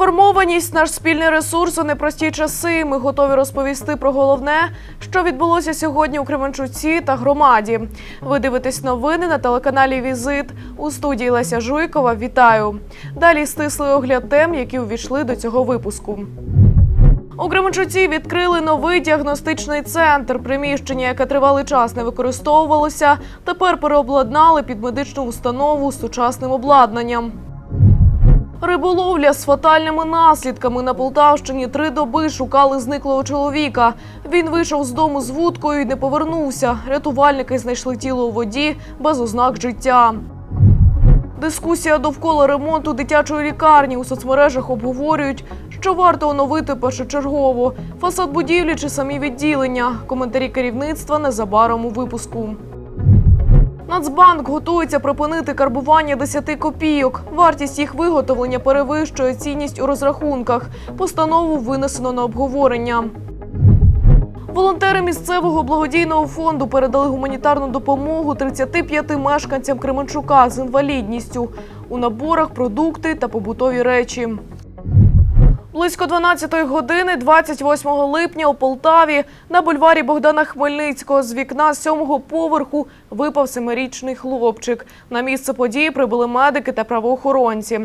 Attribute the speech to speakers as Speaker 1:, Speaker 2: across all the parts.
Speaker 1: Інформованість наш спільний ресурс у непрості часи. Ми готові розповісти про головне, що відбулося сьогодні у Кременчуці та громаді. Ви дивитесь новини на телеканалі Візит у студії Леся Жуйкова. Вітаю! Далі стислий огляд тем, які увійшли до цього випуску. У Кременчуці відкрили новий діагностичний центр. Приміщення, яке тривалий час не використовувалося, тепер переобладнали під медичну установу з сучасним обладнанням. Риболовля з фатальними наслідками на Полтавщині три доби шукали зниклого чоловіка. Він вийшов з дому з вудкою і не повернувся. Рятувальники знайшли тіло у воді без ознак життя. Дискусія довкола ремонту дитячої лікарні у соцмережах обговорюють, що варто оновити першочергово фасад будівлі чи самі відділення. Коментарі керівництва незабаром у випуску. Нацбанк готується припинити карбування 10 копійок. Вартість їх виготовлення перевищує цінність у розрахунках. Постанову винесено на обговорення. Волонтери місцевого благодійного фонду передали гуманітарну допомогу 35 мешканцям Кременчука з інвалідністю. У наборах продукти та побутові речі. Близько 12-ї години, 28 липня у Полтаві на бульварі Богдана Хмельницького з вікна сьомого поверху випав семирічний хлопчик. На місце події прибули медики та правоохоронці.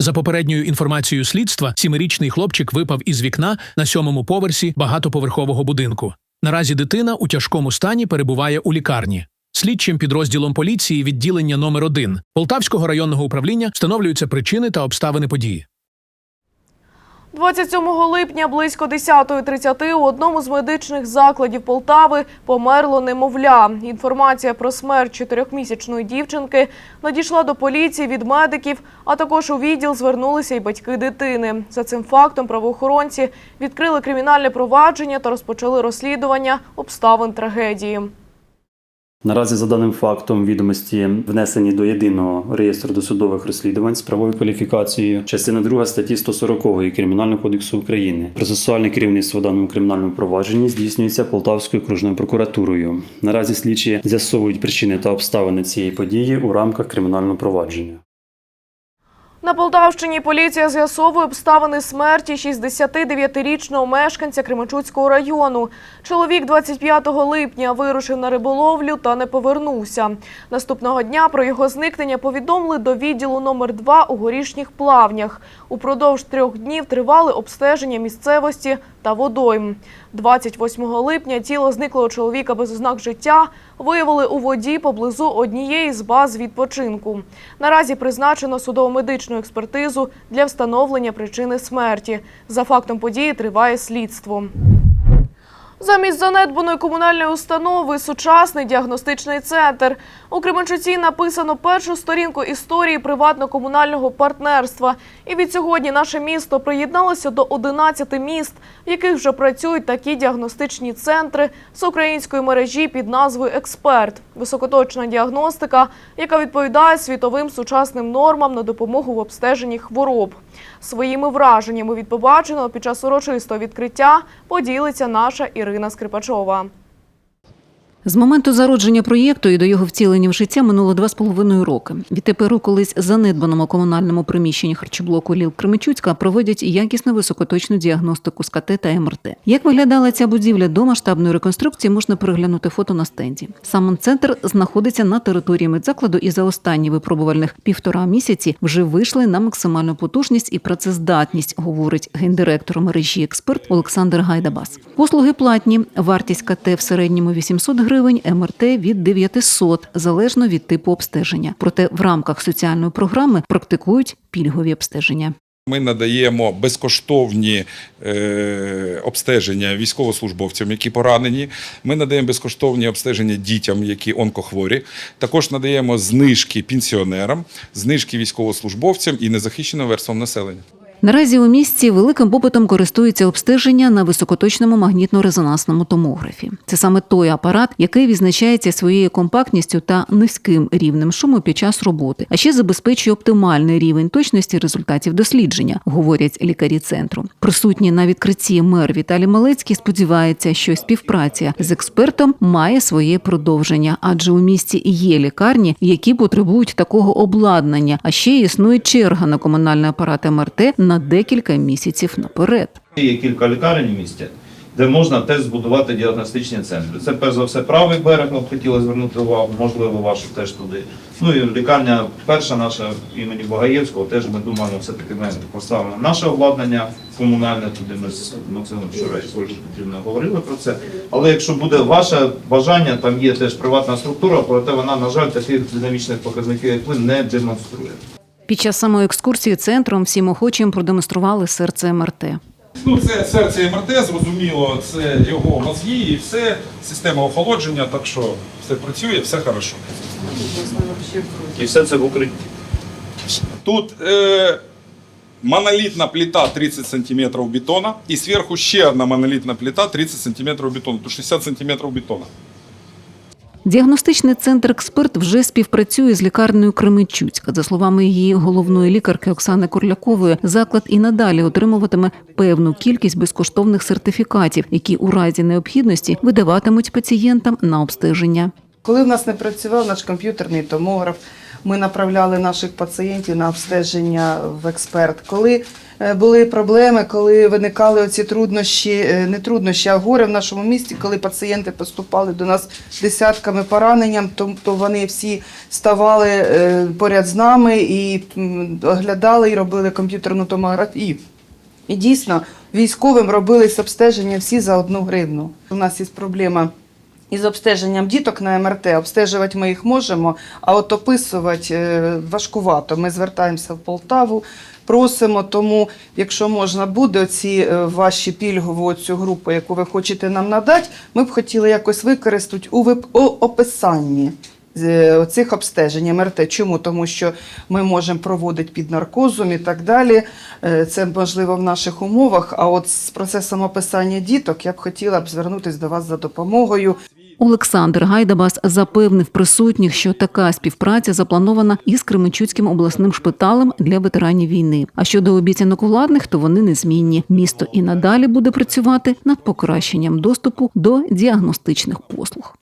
Speaker 2: За попередньою інформацією слідства, сімирічний хлопчик випав із вікна на сьомому поверсі багатоповерхового будинку. Наразі дитина у тяжкому стані перебуває у лікарні. Слідчим підрозділом поліції відділення номер 1 Полтавського районного управління встановлюються причини та обставини події.
Speaker 1: 27 липня близько 10.30 у одному з медичних закладів Полтави померло немовля. Інформація про смерть чотирьохмісячної дівчинки надійшла до поліції від медиків, а також у відділ звернулися й батьки дитини. За цим фактом правоохоронці відкрили кримінальне провадження та розпочали розслідування обставин трагедії.
Speaker 3: Наразі за даним фактом відомості внесені до єдиного реєстру досудових розслідувань з правовою кваліфікацією, частина 2 статті 140 Кримінального кодексу України. Процесуальне керівництво в даному кримінальному провадженні здійснюється Полтавською окружною прокуратурою. Наразі слідчі з'ясовують причини та обставини цієї події у рамках кримінального провадження.
Speaker 1: На Полтавщині поліція з'ясовує обставини смерті 69-річного мешканця Кременчуцького району. Чоловік 25 липня вирушив на риболовлю та не повернувся. Наступного дня про його зникнення повідомили до відділу номер 2 у горішніх плавнях. Упродовж трьох днів тривали обстеження місцевості та водойм. 28 липня тіло зниклого чоловіка без ознак життя виявили у воді поблизу однієї з баз відпочинку. Наразі призначено судово-медичну експертизу для встановлення причини смерті. За фактом події триває слідство. Замість занедбаної комунальної установи сучасний діагностичний центр. У Кременчуці написано першу сторінку історії приватно-комунального партнерства. І від сьогодні наше місто приєдналося до 11 міст, в яких вже працюють такі діагностичні центри з української мережі під назвою Експерт. Високоточна діагностика, яка відповідає світовим сучасним нормам на допомогу в обстеженні хвороб. Своїми враженнями від побаченого під час урочистого відкриття поділиться наша Ірина Скрипачова.
Speaker 4: З моменту зародження проєкту і до його втілення в життя минуло два з половиною роки. Відтепер у колись занедбаному комунальному приміщенні харчоблоку Ліл Кременчуцька проводять якісну високоточну діагностику з КТ та МРТ. Як виглядала ця будівля до масштабної реконструкції, можна переглянути фото на стенді. Сам центр знаходиться на території медзакладу і за останні випробувальних півтора місяці вже вийшли на максимальну потужність і працездатність, говорить гендиректор мережі експерт Олександр Гайдабас. Послуги платні, вартість КТ в середньому 800 гривень, МРТ від 900, залежно від типу обстеження. Проте в рамках соціальної програми практикують пільгові обстеження.
Speaker 5: Ми надаємо безкоштовні е, обстеження військовослужбовцям, які поранені. Ми надаємо безкоштовні обстеження дітям, які онкохворі. Також надаємо знижки пенсіонерам, знижки військовослужбовцям і незахищеним верствам населення.
Speaker 4: Наразі у місті великим попитом користується обстеження на високоточному магнітно-резонансному томографі. Це саме той апарат, який відзначається своєю компактністю та низьким рівнем шуму під час роботи, а ще забезпечує оптимальний рівень точності результатів дослідження, говорять лікарі центру. Присутні на відкритті мер Віталій Малецький сподівається, що співпраця з експертом має своє продовження, адже у місті є лікарні, які потребують такого обладнання, а ще існує черга на комунальний апарат МРТ на декілька місяців наперед.
Speaker 6: Є кілька лікарень в місті, де можна теж збудувати діагностичні центри. Це перш за все правий берег, б хотіли звернути увагу, можливо, вашу теж туди. Ну і лікарня перша наша імені Багаєвського, теж ми думаємо, все-таки ми поставимо наше обладнання комунальне, туди ми з Максимом вчора Петрівною говорили про це. Але якщо буде ваше бажання, там є теж приватна структура, проте вона, на жаль, таких динамічних показників, як ви, не демонструє.
Speaker 4: Під час самої екскурсії центром всім охочим продемонстрували серце МРТ.
Speaker 5: Ну, це серце МРТ, зрозуміло, це його мозги і все, система охолодження, так що все працює, все хорошо.
Speaker 6: І все це в укритті.
Speaker 5: Тут е, монолітна плита 30 см бетона і зверху ще одна монолітна плита 30 см бетону, тут 60 см бетона.
Speaker 4: Діагностичний центр експерт вже співпрацює з лікарнею Кременчуцька. За словами її головної лікарки Оксани Корлякової, заклад і надалі отримуватиме певну кількість безкоштовних сертифікатів, які у разі необхідності видаватимуть пацієнтам на обстеження.
Speaker 7: Коли в нас не працював наш комп'ютерний томограф, ми направляли наших пацієнтів на обстеження в експерт. Коли е, були проблеми, коли виникали оці труднощі, е, не труднощі, а горе в нашому місті, коли пацієнти поступали до нас десятками пораненням, то, вони всі ставали е, поряд з нами і оглядали і робили комп'ютерну томографію. І дійсно військовим робились обстеження всі за одну гривну. У нас є проблема із обстеженням діток на МРТ. Обстежувати ми їх можемо, а от описувати е, важкувато. Ми звертаємося в Полтаву, просимо. Тому, якщо можна буде, ці ваші пільгову цю групу, яку ви хочете нам надати, ми б хотіли якось використати у описанні. з Цих обстежень МРТ. Чому? Тому що ми можемо проводити під наркозом і так далі. Е, Це можливо в наших умовах. А от з процесом описання діток я б хотіла б звернутися до вас за допомогою.
Speaker 4: Олександр Гайдабас запевнив присутніх, що така співпраця запланована із Кременчуцьким обласним шпиталем для ветеранів війни. А щодо обіцянок владних, то вони незмінні. Місто і надалі буде працювати над покращенням доступу до діагностичних послуг.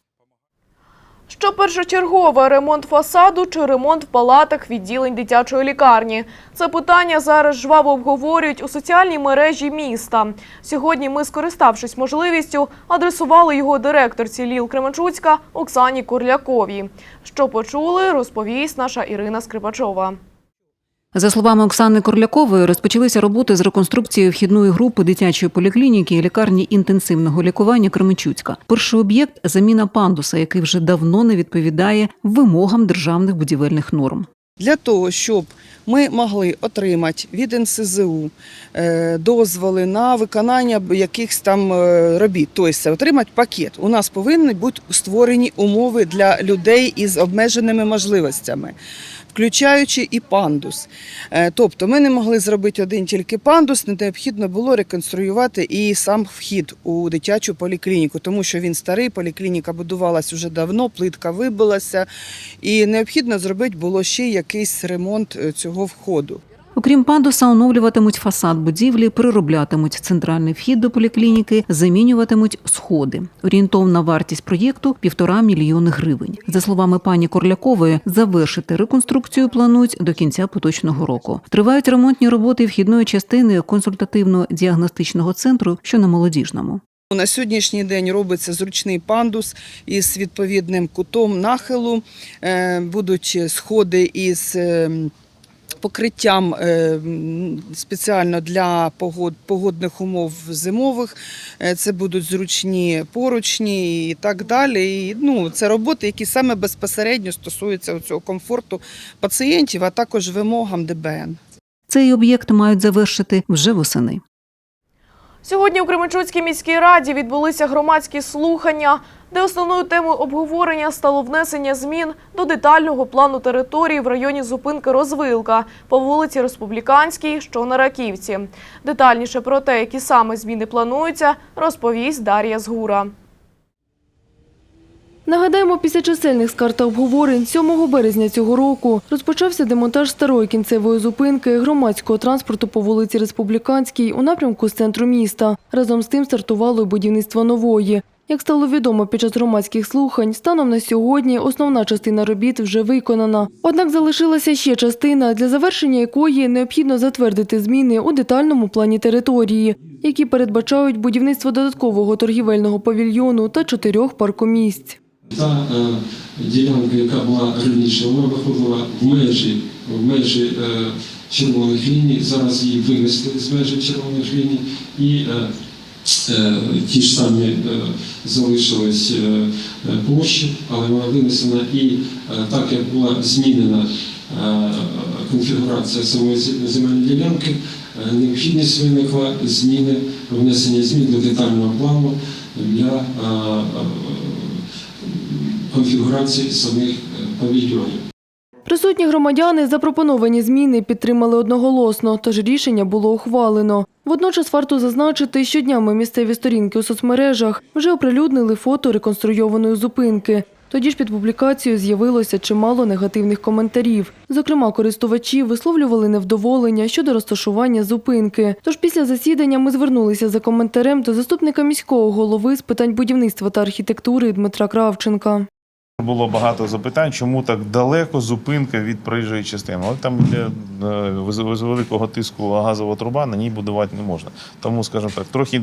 Speaker 1: Що першочергове ремонт фасаду чи ремонт в палатах відділень дитячої лікарні? Це питання зараз жваво обговорюють у соціальній мережі міста. Сьогодні ми, скориставшись можливістю, адресували його директорці Ліл Кременчуцька Оксані Курляковій. Що почули, розповість наша Ірина Скрипачова.
Speaker 4: За словами Оксани Корлякової, розпочалися роботи з реконструкцією вхідної групи дитячої поліклініки і лікарні інтенсивного лікування Кременчуцька. Перший об'єкт заміна пандуса, який вже давно не відповідає вимогам державних будівельних норм.
Speaker 7: Для того, щоб ми могли отримати від НСЗУ е, дозволи на виконання якихось там е, робіт, тобто отримати пакет, у нас повинні бути створені умови для людей із обмеженими можливостями. Включаючи і пандус. Е, Тобто ми не могли зробити один тільки пандус, необхідно було реконструювати і сам вхід у дитячу поліклініку, тому що він старий, поліклініка будувалась уже давно, плитка вибилася, і необхідно зробити було ще якийсь ремонт е, цього входу.
Speaker 4: Окрім пандуса, оновлюватимуть фасад будівлі, перероблятимуть центральний вхід до поліклініки, замінюватимуть сходи. Орієнтовна вартість проєкту півтора мільйони гривень. За словами пані Корлякової, завершити реконструкцію планують до кінця поточного року. Тривають ремонтні роботи вхідної частини консультативно-діагностичного центру, що на молодіжному.
Speaker 7: На сьогоднішній день робиться зручний пандус із відповідним кутом нахилу. Е, Будуть сходи із е, покриттям е, спеціально для погод, погодних умов зимових. Е, Це будуть зручні поручні і так далі. І, ну, це роботи, які саме безпосередньо стосуються цього комфорту пацієнтів, а також вимогам ДБН.
Speaker 4: Цей об'єкт мають завершити вже восени.
Speaker 1: Сьогодні у Кременчуцькій міській раді відбулися громадські слухання, де основною темою обговорення стало внесення змін до детального плану території в районі зупинки Розвилка по вулиці Республіканській, що на Раківці. Детальніше про те, які саме зміни плануються, розповість Дар'я Згура.
Speaker 8: Нагадаємо, після чисельних скарг та обговорень 7 березня цього року розпочався демонтаж старої кінцевої зупинки громадського транспорту по вулиці Республіканській у напрямку з центру міста. Разом з тим стартувало й будівництво нової. Як стало відомо під час громадських слухань, станом на сьогодні основна частина робіт вже виконана. Однак залишилася ще частина, для завершення якої необхідно затвердити зміни у детальному плані території, які передбачають будівництво додаткового торгівельного павільйону та чотирьох паркомісць.
Speaker 9: Та е, ділянка, яка була раніше, вона виходила в межі, в межі е, червоних ліній. Зараз її винесли з межі червоних ліній і е, е, ті ж самі е, залишились е, е, площі, але вона винесена і е, так як була змінена е, конфігурація самої земельної ділянки, е, необхідність виникла зміни, внесення змін до детального плану для е, конфігурації самих е, павільйонів.
Speaker 8: Присутні громадяни запропоновані зміни підтримали одноголосно, тож рішення було ухвалено. Водночас варто зазначити, що днями місцеві сторінки у соцмережах вже оприлюднили фото реконструйованої зупинки. Тоді ж під публікацією з'явилося чимало негативних коментарів. Зокрема, користувачі висловлювали невдоволення щодо розташування зупинки. Тож після засідання ми звернулися за коментарем до заступника міського голови з питань будівництва та архітектури Дмитра Кравченка.
Speaker 10: Було багато запитань, чому так далеко зупинка від проїжджої частини. Але там е, з великого тиску газова труба на ній будувати не можна. Тому, скажімо так, трохи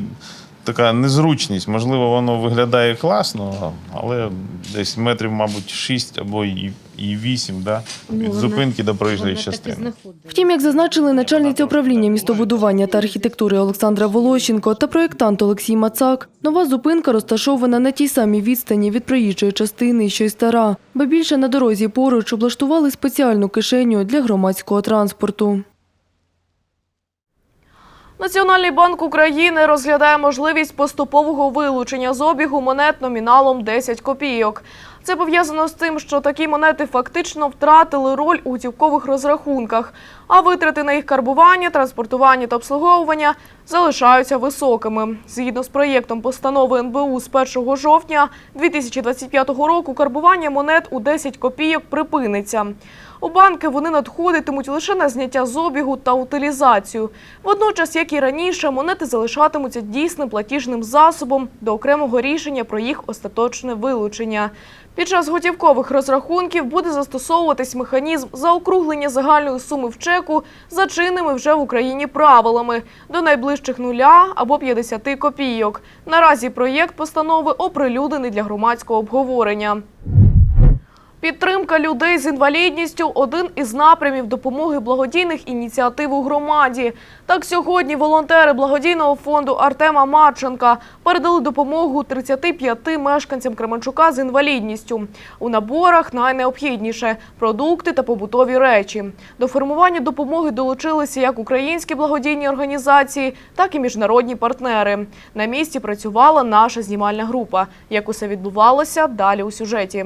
Speaker 10: така незручність. Можливо, воно виглядає класно, але десь метрів, мабуть, 6 або і, і 8 да, від зупинки до проїжджої частини.
Speaker 8: Втім, як зазначили начальниця управління містобудування та архітектури Олександра Волощенко та проєктант Олексій Мацак, нова зупинка розташована на тій самій відстані від проїжджої частини, що й стара, бо більше на дорозі поруч облаштували спеціальну кишеню для громадського транспорту.
Speaker 1: Національний банк України розглядає можливість поступового вилучення з обігу монет номіналом 10 копійок. Це пов'язано з тим, що такі монети фактично втратили роль у готівкових розрахунках, а витрати на їх карбування, транспортування та обслуговування залишаються високими. Згідно з проєктом постанови НБУ з 1 жовтня 2025 року карбування монет у 10 копійок припиниться. У банки вони надходитимуть лише на зняття з обігу та утилізацію. Водночас, як і раніше, монети залишатимуться дійсним платіжним засобом до окремого рішення про їх остаточне вилучення. Під час готівкових розрахунків буде застосовуватись механізм заокруглення загальної суми в чеку за чинними вже в Україні правилами до найближчих нуля або 50 копійок. Наразі проєкт постанови оприлюднений для громадського обговорення. Підтримка людей з інвалідністю один із напрямів допомоги благодійних ініціатив у громаді. Так сьогодні волонтери благодійного фонду Артема Марченка передали допомогу 35 мешканцям Кременчука з інвалідністю. У наборах найнеобхідніше продукти та побутові речі. До формування допомоги долучилися як українські благодійні організації, так і міжнародні партнери. На місці працювала наша знімальна група. Як усе відбувалося, далі у сюжеті.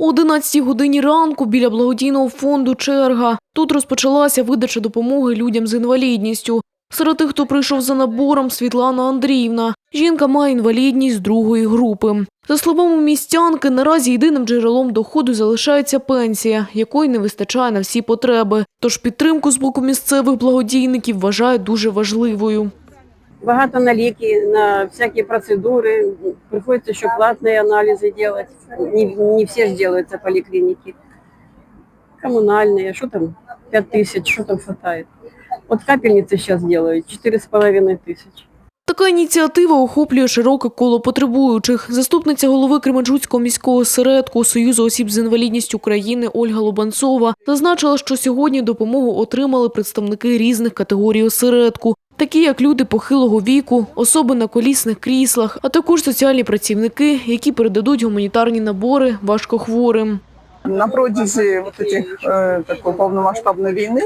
Speaker 1: О 11 годині ранку біля благодійного фонду черга. Тут розпочалася видача допомоги людям з інвалідністю. Серед тих, хто прийшов за набором, Світлана Андріївна. Жінка має інвалідність другої групи. За словами містянки, наразі єдиним джерелом доходу залишається пенсія, якої не вистачає на всі потреби. Тож підтримку з боку місцевих благодійників вважає дуже важливою
Speaker 11: Багато на ліки, на всякі процедури. Приходится еще платные анализы делать. Не, не все же делаются в поликлинике. Коммунальные, что там, 5 тысяч, что там хватает. Вот капельницы сейчас делают, четыре с половиной тысячи.
Speaker 1: Така ініціатива охоплює широке коло потребуючих. Заступниця голови Кременчуцького міського осередку Союзу осіб з інвалідністю України Ольга Лубанцова зазначила, що сьогодні допомогу отримали представники різних категорій осередку, такі як люди похилого віку, особи на колісних кріслах, а також соціальні працівники, які передадуть гуманітарні набори важкохворим.
Speaker 12: На протязі этих, е, такої повномасштабної війни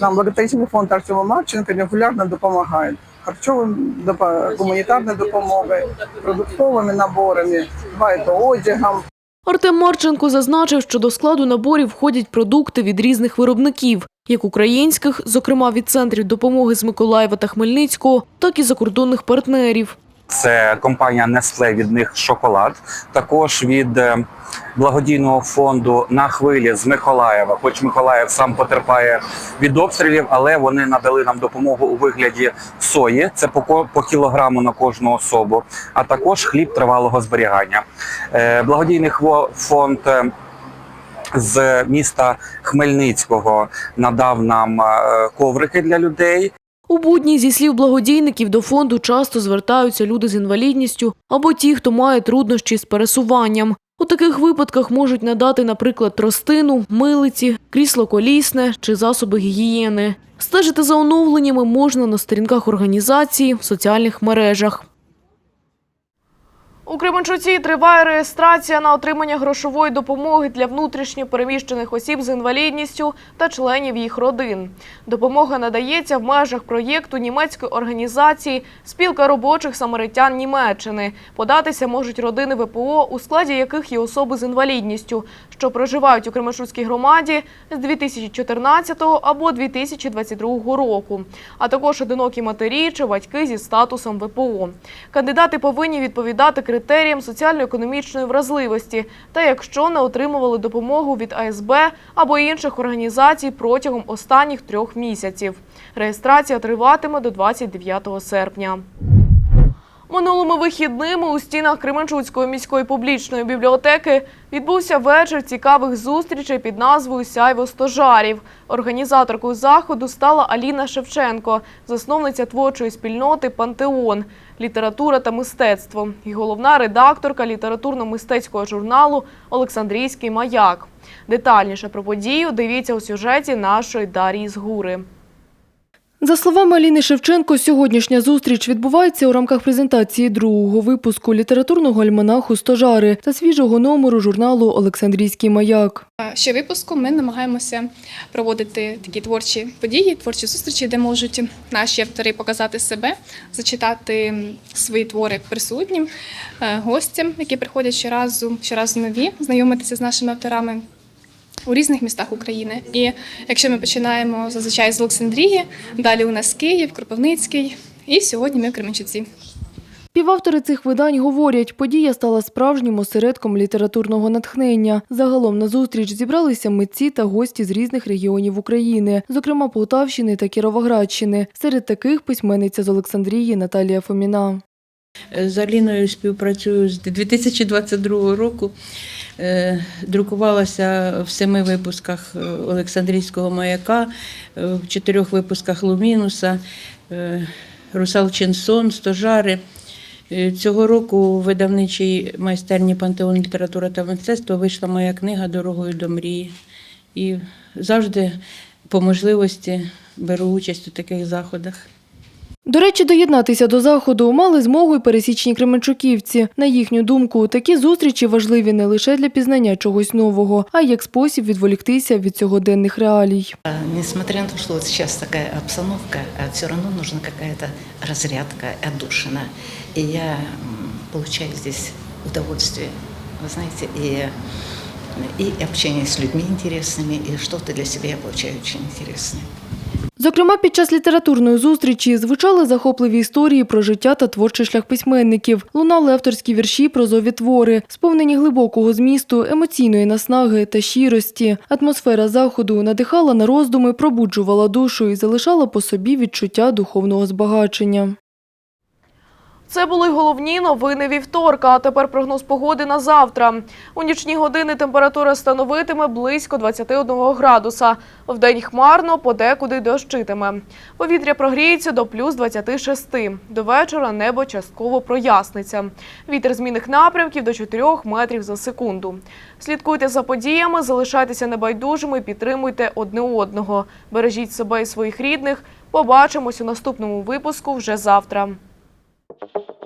Speaker 12: нам благотворительний фонд Артема Марченка регулярно допомагає. Харчовими гуманітарної допомоги, продуктовими наборами, буває одягом.
Speaker 1: Артем Марченко зазначив, що до складу наборів входять продукти від різних виробників, як українських, зокрема від центрів допомоги з Миколаєва та Хмельницького, так і закордонних партнерів.
Speaker 13: Це компанія Nestle, від них шоколад. Також від е, благодійного фонду на хвилі з Миколаєва. Хоч Миколаїв сам потерпає від обстрілів, але вони надали нам допомогу у вигляді сої. Це по, по кілограму на кожну особу, а також хліб тривалого зберігання. Е, Благодійний фонд. е, З міста Хмельницького надав нам коврики для людей.
Speaker 1: У будні, зі слів благодійників, до фонду часто звертаються люди з інвалідністю або ті, хто має труднощі з пересуванням. У таких випадках можуть надати, наприклад, тростину, милиці, крісло колісне чи засоби гігієни. Стежити за оновленнями можна на сторінках організації в соціальних мережах. У Кременчуці триває реєстрація на отримання грошової допомоги для внутрішньо переміщених осіб з інвалідністю та членів їх родин. Допомога надається в межах проєкту німецької організації Спілка робочих самаритян Німеччини. Податися можуть родини ВПО, у складі яких є особи з інвалідністю, що проживають у Кременчуцькій громаді з 2014 або 2022 року, а також одинокі матері чи батьки зі статусом ВПО. Кандидати повинні відповідати критеріям соціально-економічної вразливості та якщо не отримували допомогу від АСБ або інших організацій протягом останніх трьох місяців. Реєстрація триватиме до 29 серпня. Минулими вихідними у стінах Кременчуцької міської публічної бібліотеки відбувся вечір цікавих зустрічей під назвою Сяйво стожарів. Організаторкою заходу стала Аліна Шевченко, засновниця творчої спільноти Пантеон, література та мистецтво і головна редакторка літературно-мистецького журналу Олександрійський маяк. Детальніше про подію дивіться у сюжеті нашої Дарії Згури.
Speaker 8: За словами Аліни Шевченко, сьогоднішня зустріч відбувається у рамках презентації другого випуску літературного альманаху «Стожари» та свіжого номеру журналу Олександрійський маяк.
Speaker 14: Ще випуску ми намагаємося проводити такі творчі події, творчі зустрічі, де можуть наші автори показати себе, зачитати свої твори присутнім е, гостям, які приходять щоразу, щоразу нові, знайомитися з нашими авторами. У різних містах України. І якщо ми починаємо зазвичай з Олександрії, далі у нас Київ, Кропивницький, і сьогодні ми в Кременчуці.
Speaker 8: Співавтори цих видань говорять, подія стала справжнім осередком літературного натхнення. Загалом на зустріч зібралися митці та гості з різних регіонів України, зокрема Полтавщини та Кіровоградщини. Серед таких письменниця з Олександрії Наталія Фоміна.
Speaker 15: З Аліною співпрацюю з 2022 року. Е, Друкувалася в семи випусках е, Олександрійського маяка, е, в чотирьох випусках Лумінуса, Русалчин сон, Стожари. Цього року у видавничій майстерні Пантеон література та мистецтво вийшла моя книга Дорогою до мрії. І завжди по можливості беру участь у таких заходах.
Speaker 8: До речі, доєднатися до заходу мали змогу й пересічні кременчуківці. На їхню думку, такі зустрічі важливі не лише для пізнання чогось нового, а й як спосіб відволіктися від сьогоденних реалій.
Speaker 16: Несмотря на что вот сейчас такая обстановка, все равно нужна какая-то разрядка, отдушина. И я м, получаю здесь удовольствие, вы знаете, и, и общение с людьми интересными, и что-то для себя я получаю очень интересное.
Speaker 8: Зокрема, під час літературної зустрічі звучали захопливі історії про життя та творчий шлях письменників, лунали авторські вірші, прозові твори, сповнені глибокого змісту, емоційної наснаги та щирості. Атмосфера заходу надихала на роздуми, пробуджувала душу і залишала по собі відчуття духовного збагачення.
Speaker 1: Це були головні новини вівторка. А тепер прогноз погоди на завтра. У нічні години температура становитиме близько 21 градуса. Вдень хмарно, подекуди дощитиме. Повітря прогріється до плюс 26. До вечора небо частково проясниться. Вітер змінних напрямків до 4 метрів за секунду. Слідкуйте за подіями, залишайтеся небайдужими, підтримуйте одне одного. Бережіть себе і своїх рідних. Побачимось у наступному випуску вже завтра. Thank you.